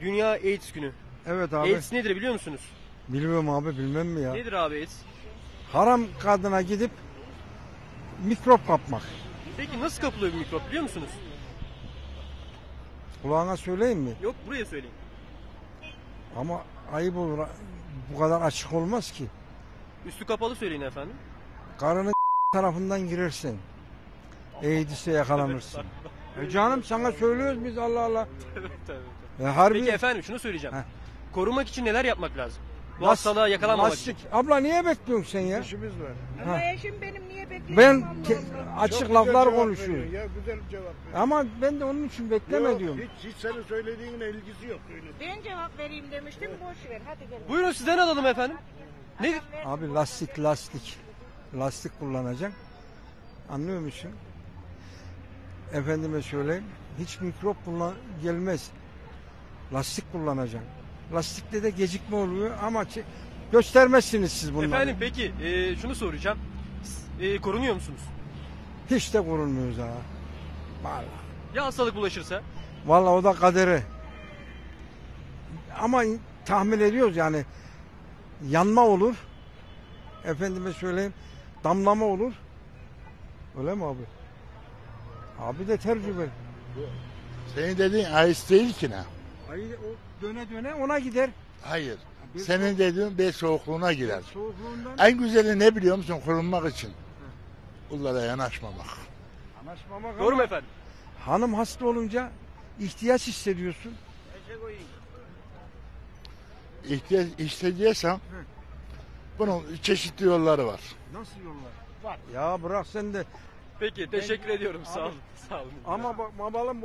Dünya AIDS günü. Evet abi. AIDS nedir biliyor musunuz? Bilmiyorum abi bilmem mi ya. Nedir abi AIDS? Haram kadına gidip mikrop kapmak. Peki nasıl kapılıyor bir mikrop biliyor musunuz? Kulağına söyleyeyim mi? Yok buraya söyleyin. Ama ayıp olur. Bu kadar açık olmaz ki. Üstü kapalı söyleyin efendim. Karının tarafından girersin. Eğdise yakalanırsın. E canım sana söylüyoruz biz Allah Allah. evet evet. E harbi Peki efendim şunu söyleyeceğim. Heh. Korumak için neler yapmak lazım? Bu Las- hastalığa yakalanmamak lastik. için. Abla niye bekliyorsun sen ya? İşimiz var. Ha. Ama eşim benim niye bekliyor? Ben ke- açık Çok güzel laflar cevap konuşuyorum. veriyor Ya güzel cevap veriyor. Ama ben de onun için bekleme Yok, diyorum. Hiç, hiç senin söylediğinle ilgisi yok. Öyle. Ben cevap vereyim demiştim boş ver hadi gel. Buyurun sizden alalım efendim. Nedir? Abi lastik lastik. Lastik kullanacaksın. Anlıyor musun? Efendime söyleyeyim. Hiç mikrop kullan gelmez. Lastik kullanacaksın. Lastikte de gecikme oluyor ama göstermezsiniz siz bunları. Efendim peki e, şunu soracağım. E, korunuyor musunuz? Hiç de korunmuyoruz ha. Vallahi. Ya hastalık bulaşırsa? Vallahi o da kaderi. Ama tahmin ediyoruz yani yanma olur. Efendime söyleyeyim damlama olur. Öyle mi abi? Abi de tecrübe. Senin dediğin ayıs değil ki ne? Ay o döne döne ona gider. Hayır. Bir Senin dediğin bir soğukluğuna girer. Soğukluğundan En güzeli ne biliyor musun? Korunmak için. Bunlara yanaşmamak. anlaşmamak Doğru mu efendim? hanım hasta olunca ihtiyaç hissediyorsun. İhtiyaç hissediyorsan bunun çeşitli yolları var. Nasıl yollar? Var. Ya bırak sen de. Peki teşekkür ediyorum. Sağ olun. Sağ olun. Ama bak babalım